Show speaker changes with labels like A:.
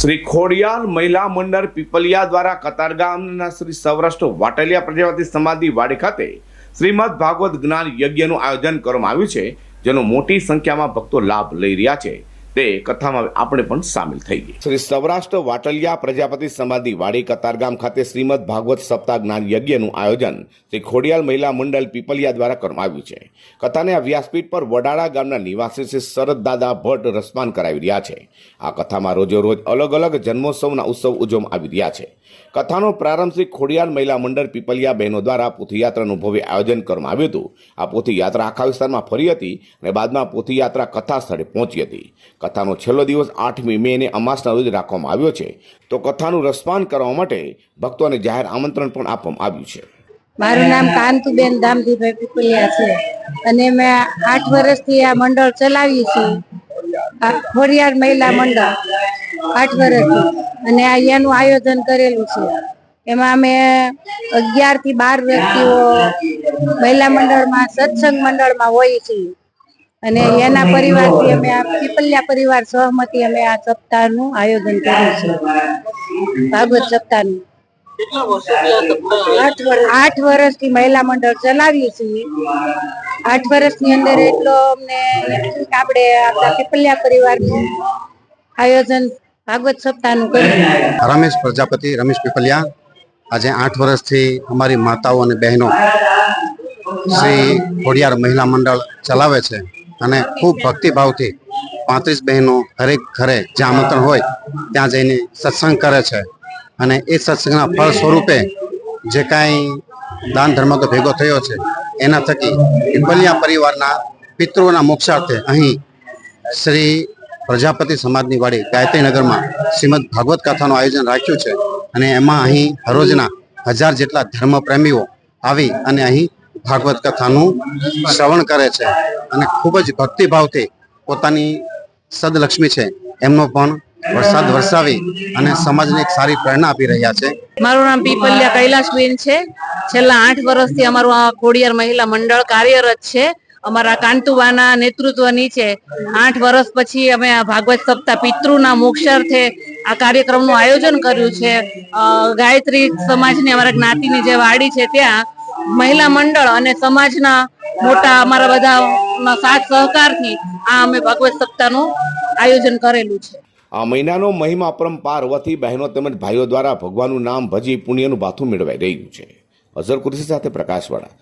A: શ્રી ખોડિયાલ મહિલા મંડળ પીપલિયા દ્વારા કતારગામના શ્રી સૌરાષ્ટ્ર વાટલિયા પ્રજાપતિ સમાધિ વાડી ખાતે શ્રીમદ ભાગવત જ્ઞાન યજ્ઞનું આયોજન કરવામાં આવ્યું છે, જેનો મોટી સંખ્યામાં ભક્તો લાભ લઈ રહ્યા છે. તે કથામાં આપણે પણ સામેલ થઈ ગઈ. શ્રી સૌરાષ્ટ્ર વાટલિયા પ્રજાપતિ સમાધિ વાડી કતારગામ ખાતે શ્રીમદ ભાગવત સપ્તાહ જ્ઞાન યજ્ઞનું આયોજન શ્રી ખોડિયાલ મહિલા મંડળ પીપલિયા દ્વારા કરવામાં આવ્યું છે. કથાને આ વ્યાસપીઠ પર વડાળા ગામના નિવાસી શ્રી શરદ દાદા ભટ્ટ રસપાન કરાવી રહ્યા છે. આ કથામાં રોજેરોજ અલગ અલગ જન્મોત્સવના ઉત્સવ ઉજવવામાં આવી રહ્યા છે. કથાનો પ્રારંભ શ્રી ખોડિયાલ મહિલા મંડળ પીપલિયા બહેનો દ્વારા પોથીયાત્રાનું ભવ્ય આયોજન કરવામાં આવ્યું હતું. આ પોથીયાત્રા આખા વિસ્તારમાં ફરી હતી અને બાદમાં પોથીયાત્રા કથા સ્થળે પહોંચી હતી. કથાનો છેલ્લો દિવસ આઠમી મેને અમાસના રોજ રાખવામાં આવ્યો છે. તો કથાનું રસપાન કરવા માટે ભક્તોને જાહેર આમંત્રણ પણ આપવામાં આવ્યું છે.
B: મારું નામ કાંતુબેન દામજીભાઈ પીપલિયા છે. અને મેં આઠ વર્ષથી આ મંડળ ચલાવી છે. આ ખોડિયાર મહિલા મંડળ, આઠ વર્ષથી. અને એનું આયોજન કરેલું છે. એમાં અમે અગિયારથી બાર વ્યક્તિઓ મહિલા મંડળમાં, સત્સંગ મંડળમાં હોઈએ છીએ. અને એના પરિવારથી અમે આ પીપલિયા પરિવાર સહમતી અમે આ સપ્તાહનું આયોજન કર્યું છે. ભાગવત સપ્તાહનું. આઠ વર્ષથી મહિલા મંડળ ચલાવીએ છીએ. આઠ વર્ષની અંદર એટલો અમને આપણે આપણા પીપલિયા પરિવારનું આયોજન ભાગવત સપ્તાહનું કર્યું.
C: રમેશ પ્રજાપતિ રમેશ પીપલિયા. આજે આઠ વર્ષથી અમારી માતાઓ અને બહેનો શ્રી ખોડિયાર મહિલા મંડળ ચલાવે છે. અને ખૂબ ભક્તિભાવથી પાંત્રીસ બહેનો હરેક ઘરે જ્યાં આમંત્રણ હોય, ત્યાં જઈને સત્સંગ કરે છે. અને એ સત્સંગના ફળ સ્વરૂપે જે કાંઈ દાન ધર્મ તો ભેગો થયો છે, એના થકી પીપલિયા પરિવારના પિતૃઓના મોક્ષાર્થે અહીં શ્રી પ્રજાપતિ સમાજની વાડી ગાયત્રીનગરમાં શ્રીમદ ભાગવત કથાનું આયોજન રાખ્યું છે. અને એમાં અહીં હરોજના હજાર જેટલા ધર્મપ્રેમીઓ આવી અને અહીં ભાગવત કથાનું શ્રવણ કરે છે અને ખૂબ જ ભક્તિભાવથી પોતાની સદલક્ષ્મી છે. એમનો પણ વરસાદ વરસાવી અને સમાજને એક સારી પ્રેરણા આપી રહ્યા છે.
D: મારું નામ પીપલિયા કૈલાસબેન છે. છેલ્લા આઠ વર્ષથી અમારું આ ખોડિયાર મહિલા મંડળ કાર્યરત છે. અમારા કાંતુબાના નેતૃત્વ નીચે આઠ વર્ષ પછી અમે આ ભાગવત સપ્તાહ પિતૃના મોક્ષાર્થે આ કાર્યક્રમનું આયોજન કર્યું છે. ગાયત્રી સમાજની અમારા જ્ઞાતિની જે વાડી છે ત્યાં મહિલા મંડળ અને સમાજના મોટા અમારા બધા સાથ સહકારથી આ અમે ભાગવત સપ્તાહનું આયોજન કરેલું છે.
A: આ મહિનાનો મહિમા પરંપાર હોવાથી બહેનો તેમજ ભાઈઓ દ્વારા ભગવાનનું નામ ભજી પુણ્યનું ભાથું મેળવાઈ રહ્યું છે. અઝર કુરેશી સાથે પ્રકાશવાળા.